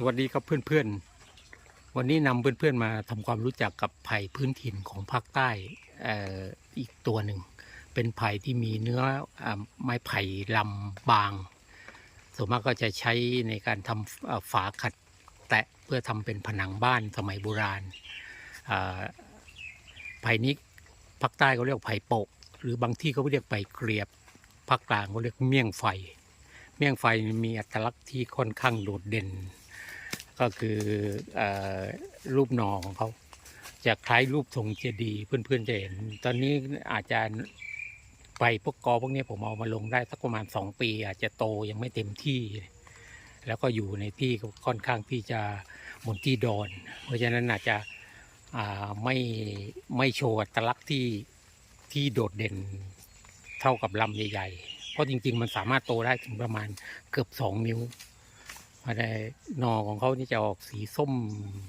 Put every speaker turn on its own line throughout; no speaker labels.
สวัสดีครับเพื่อนๆ วันนี้นำเพื่อนๆมาทำความรู้จักกับไผ่พื้นถิ่นของภาคใต้ออีกตัวหนึ่ง เป็นไผ่ที่มีเนื้ออไม้ไผ่ลำบาง ส่วนมากก็จะใช้ในการทำฝาขัดแตะเพื่อทำเป็นผนังบ้านสมัยโบราณไผ่นี้ภาคใต้เขาเรียกไผ่โปก หรือบางที่เขาเรียกไผ่เกลียบภาคกลางเขาเรียกเมี่ยงไฟ เมี่ยงไฟมีอัตลักษณ์ที่ค่อนข้างโดดเด่น ก็คืออรูปหนอของเขาจะคล้ายรูปทรงเจดีย์เพื่อนๆจะเห็น ตอนนี้อาจจะไปพวกกอพวกนี้ผมเอามาลงได้สักประมาณสองปี อาจจะโตยังไม่เต็มที่ แล้วก็อยู่ในที่ค่อนข้างที่จะบนที่ดอน เพราะฉะนั้นอาจจะไม่ไม่โชว์อัตลักษณ์ที่ที่โดดเด่นเท่ากับลำใหญ่ๆ เพราะจริงๆ มันสามารถโตได้ถึงประมาณเกือบสองนิ้วายในหนอของเขานี่จะออกสีส้ม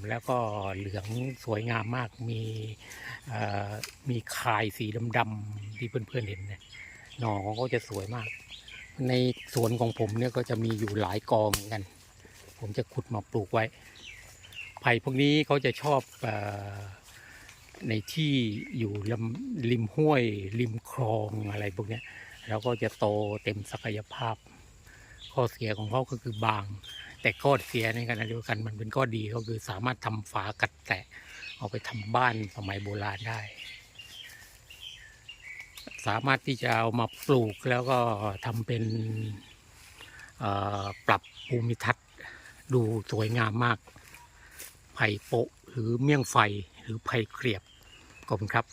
แล้วก็เหลืองสวยงามมาก มีมีคายสีดำๆที่เพื่อนๆเห็นเนี่ยหนอของเขาจะสวยมาก ในสวนของผมเนี่ยก็จะมีอยู่หลายกองกัน ผมจะขุดมาปลูกไว้ ไผ่พวกนี้เขาจะชอบอในที่อยู่ลำริมห้วย ริมคลองอะไรพวกนี้แล้วก็จะโตเต็มศักยภาพข้อเสียของเขาก็คือบาง แต่ข้อเสียในขณะเดียวกันมันเป็นข้อดีก็คือสามารถทำฝากัดแตะ เอาไปทำบ้านสมัยโบราณได้ สามารถที่จะเอามาปลูกแล้วก็ทำเป็นปรับภูมิทัศน์ดูสวยงามมากไผ่โปะหรือเมี่ยงไฟหรือไผ่เกลียบขอบคุณครับ